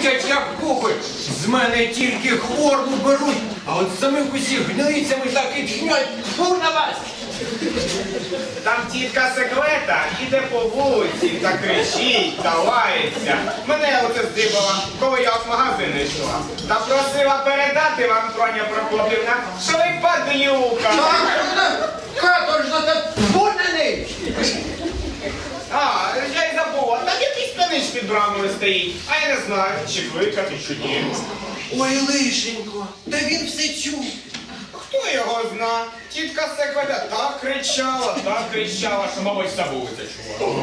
кричать, як купи. З мене тільки хворбу беруть, а от самих усіх гнилицями так і тхнять. Фу на вас! Там тітка секлета іде по вулиці та кричить та лається. Мене оце здибала, коли я в магазин йшла. Та просила передати вам, Проня Прокопівна, що ви падлюка. Каторжна та бурнений! А, я якийсь під брамою стоїть. А я не знаю, чи кликати, чи ні. Ой, лишенько, та він все чув. Хто його зна? Тітка секлета так кричала, так кричала, що, мабуть, вулиця чула.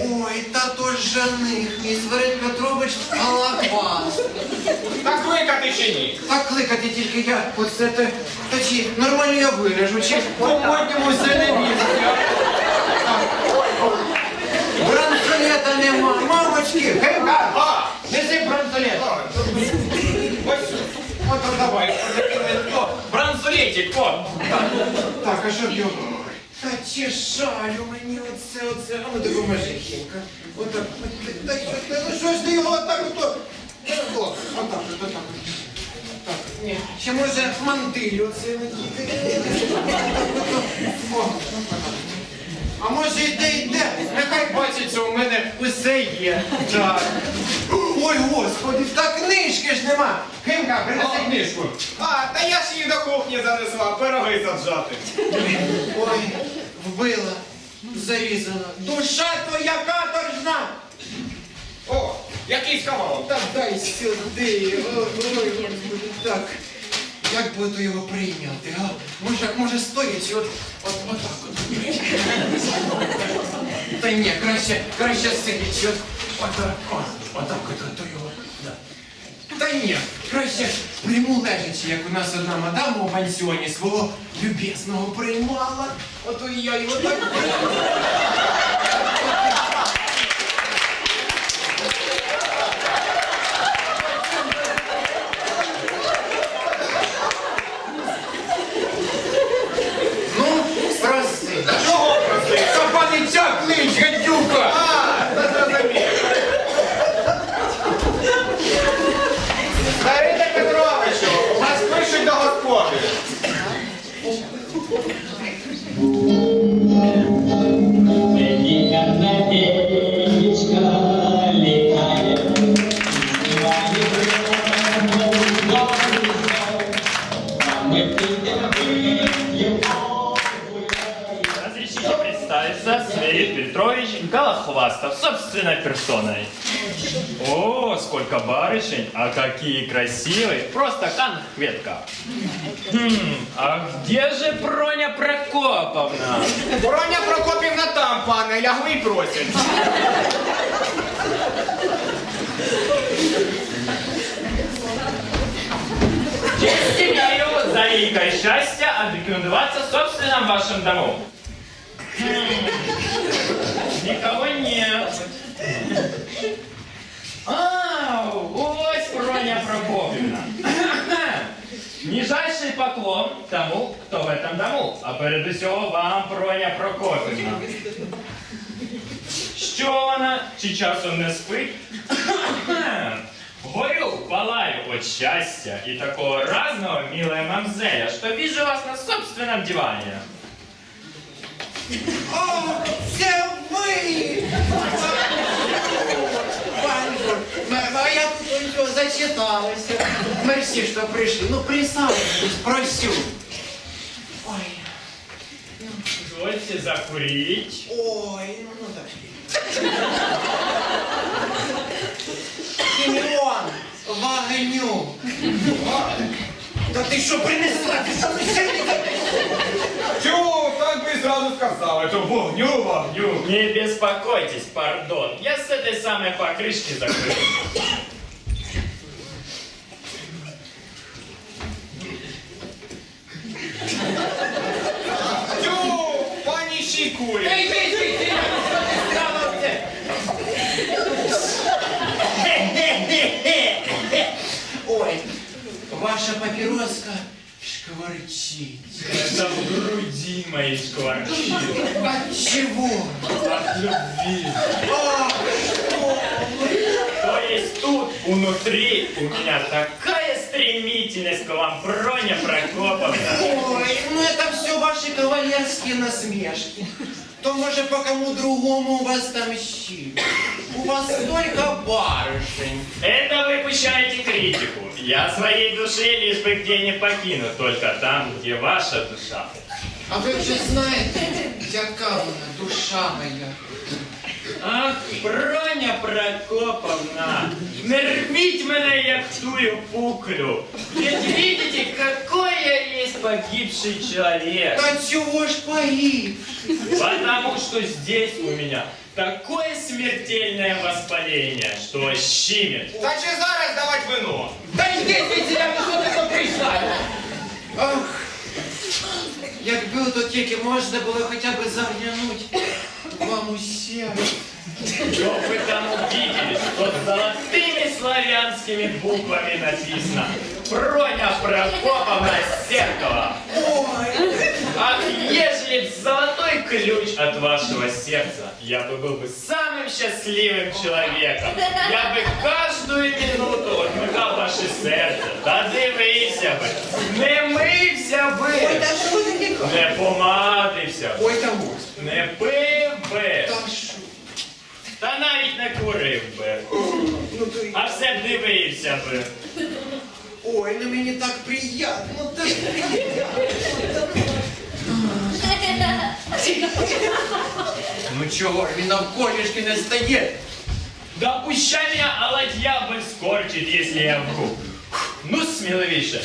Ой, та то ж жених, мій Свирид Петрович Алаквас. Так кликати чи ні? Так кликати тільки я, оце те, та чи нормально я виражу, чи по-модньому все не візьме. Бранцолета нема, мамочки, гейка, А! неси бранцолет. а, Ось, Ото давай, о, бранцолетик, о. Так, а що б його? Та чи жалю мені оце, оце, а ну допоможи, Хінка. Отак, та що ти, ну що ж ти його отак ото? О, отак, от, отак. от. Так, ні, ще може мантиль оце надіти. О, отак. А може йде, йде, нехай бачиться, у мене усе є. Так. Ой, господи, та книжки ж нема. Химка, принеси книжку. А, та я ж її до кухні занесла, пироги саджати. Ой, вбила, зарізала. Душа твоя каторжна! О, який схавав. Та дай сюди. Ой, ой, господи, так. Як то його прийняти, а? Може, може стоячи, от, от, отак от. Та ні, краще, краще сидячи, от, отак, отак от, то його. Та ні, краще прийму лежачи, як у нас одна мадама у пансіоні свого любесного приймала. Ото і я його так. Разрешите представиться, Сверид Петрович Голохвастов, собственной персоной. О, сколько барышень, а какие красивые, просто конфетка. Хм, а где же Проня Прокоповна? Броня Прокопівна там, пане, лягли й просять. Честь имею за великое счастье отрекомендоваться в собственном вашем дому. Хм, тому, хто в этом дому, а перед усього вам, Проня Прокопівна. Що вона? Чи часом не спить? Горю, палаю от счастья и такого разного, милая мамзеля, что вижу вас на собственном диване. О, це ви! Панько, а я тут ось зачиталася. Мерсі, що прийшли. Ну, присаджуйтесь, просю. Ой, Позвольте закурить. ой, ну, ну так. Сімеон, вогню. Та ти що принесла? Ти що присядь? Чу, так би зразу сказали, то вогню, вогню. Не беспокойтесь, пардон, я с этой самой покрышки закрыл. Ваша папіроска шкварчить. Это в груди моей шкварчит. От чего? От любви. А, что? То есть тут, внутри, у меня такая стремительность к вам, Броня Прокоповна. Ой, ну это все ваши кавалерские насмешки. То може по кому другому у вас там щит. У вас столько барышень. Это вы пущаете критику. Я своей души лишь бы где не покину, только там, где ваша душа. А ви вже знаєте, яка вона душа моя. Ах, Броня Прокоповна, не рвіть мене, як тую пуклю. Ведь видите, какой я есть погибший человек. Та чого ж погиб? Потому что здесь у меня такое смертельное воспаление, что щимит. Та чи зараз давать вино? Та йди звідси, я що ти тут прийшла? Ах, якби то тільки можна було хоча б заглянути вам у серце. Что вы там увидели, что золотыми славянскими буквами написано Броня Прокоповна Серкова. Ой, Ах, ежели б золотой ключ от вашего сердца, я бы был бы самым счастливым человеком. Я бы каждую минуту отмыкал ваше сердце, та дивився би, не мився би, не помадився б, Ой, та господи. не пив би, Та що? Та навіть не курив би, Ну то й- а все б дивився би. Ой, ну мені так приємно, так приємно. Ну чого ж він навколішки не стає? Да пущай меня оладья бы скорчит, если я вру. Ну, смеловейше.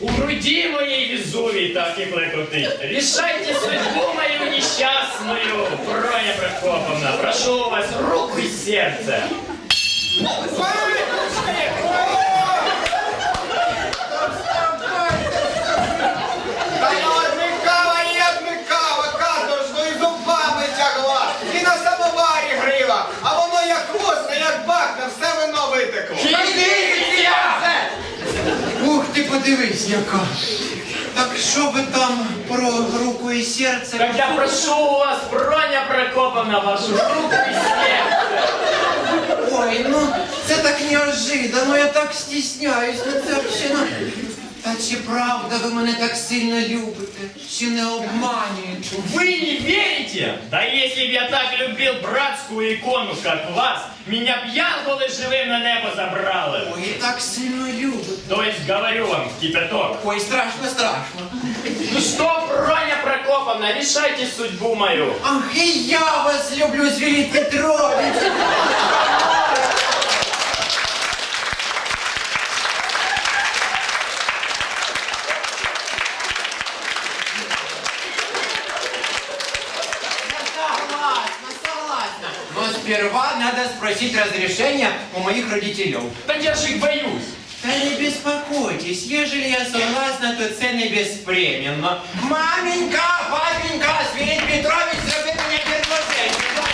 У груди моей Везувий так и клекотить. Решайте судьбу мою несчастную, Броня Прокоповна. Прошу у вас руку и сердце. Подивись, яка. Так що ви там серце? Так я прошу у вас, Броня Прокоповна, вашу руку и сердце. Ой, ну это так неожиданно, я так стесняюсь, ну вообще. ну. Та чи правда ви мене так сильно любите? Чи не обманюєте? Вы не верите? Да если б я так любил братскую икону, как вас, меня б янголы живым на небо забрали. Ой, і так сильно любите. То есть, говорю вам, кипяток. Ой, страшно, страшно. Ну что, Броня Прокоповна, решайте судьбу мою. Ах, і я вас люблю, Звіліт Петрович. просить разрешения у моих родителей. Да я же их боюсь. Да не беспокойтесь, ежели я согласна, то це не безпременно. Маменька, папенька, Свирид Петрович, зроби мне предложение.